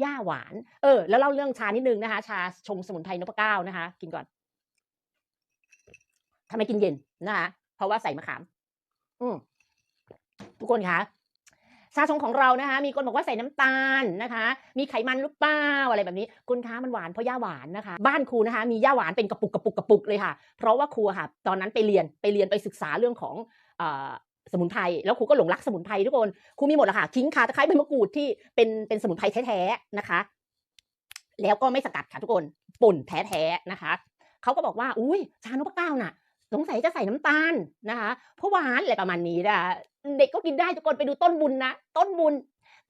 หญ้าหวาน เออ แล้วเล่าเรื่องชานิดนึงนะคะ ชาชงสมุนไพรนพเก้านะคะ กินก่อนทำไมกินเย็นนะคะเพราะว่าใส่มะขาม อืมทุกคนคะชาชงของเรานะคะ มีคนบอกว่าใส่น้ำตาลนะคะ มีไขมันหรือเปล่าอะไรแบบนี้คุณคะมันหวานเพราะหญ้าหวานนะคะ บ้านครูนะคะ มีหญ้าหวานเป็นกระปุกกระปุกกระปุกเลยค่ะ เพราะว่าครูค่ะ ตอนนั้นไปเรียนไปเรียนไปศึกษาเรื่องของ สมุนไพรแล้วครูก็หลงรักสมุนไพรทุกคนครูมีหมดอะค่ะขิงข่าตะไคร้ใบมะกรูดที่เป็นเป็นสมุนไพรแท้ๆนะคะ แล้วก็ไม่สกัดค่ะทุกคนป่นแท้ๆนะคะเขาก็บอกว่า อุ้ยชานพเก้าน่ะ สงสัยจะใส่น้ำตาลนะคะเพราะหวานอะไรประมาณนี้นะคะเด็กก็กินได้ทุกคนไปดูต้นบุญนะต้นบุญ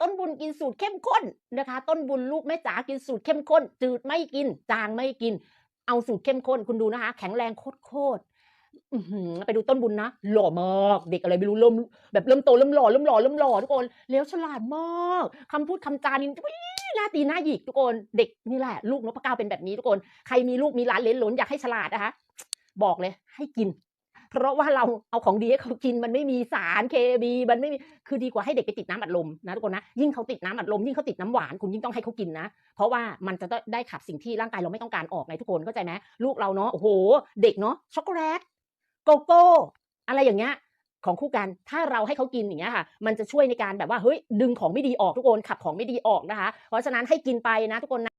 ต้นบุญกินสูตรเข้มข้นนะคะ ต้นบุญลูกแม่จ๋ากินสูตรเข้มข้น จืดไม่กิน จางไม่กิน เอาสูตรเข้มข้นคุณดูนะคะ แข็งแรงโคตร ไปดูต้นบุญนะ หล่อมากเด็กอะไรไม่รู้เริ่มแบบเริ่มโตเริ่มหล่อเริ่มหล่อเริ่มหล่อทุกคนแล้วฉลาดมากคำพูดคำจานี่หน้าตีหน้าหยิกทุกคนเด็กนี่แหละ ลูกนพเก้าเป็นแบบนี้ทุกคนใครมีลูกมีหลานเลนหลนอยากให้ฉลาดนะคะบอกเลยให้กิน เพราะว่าเราเอาของดีให้เขากินมันไม่มีสารเคมีมันไม่มีคือดีกว่าให้เด็กไปติดน้ำอัดลมนะทุกคนนะยิ่งเขาติดน้ำอัดลมยิ่งเขาติดน้ำหวานคุณยิ่งต้องให้เขากินนะ เพราะว่ามันจะได้ขับสิ่งที่ร่างกายเราไม่ต้องการออกไงทุกคนเข้าใจไหมลูกเราเนาะโอ้โห เด็กเนาะช็อกโกแลต โกโก้อะไรอย่างเงี้ยของคู่กันถ้าเราให้เขากินอย่างเงี้ยค่ะ มันจะช่วยในการแบบว่าเฮ้ยดึงของไม่ดีออกทุกคนขับของไม่ดีออกนะคะ เพราะฉะนั้นให้กินไปนะทุกคนนะ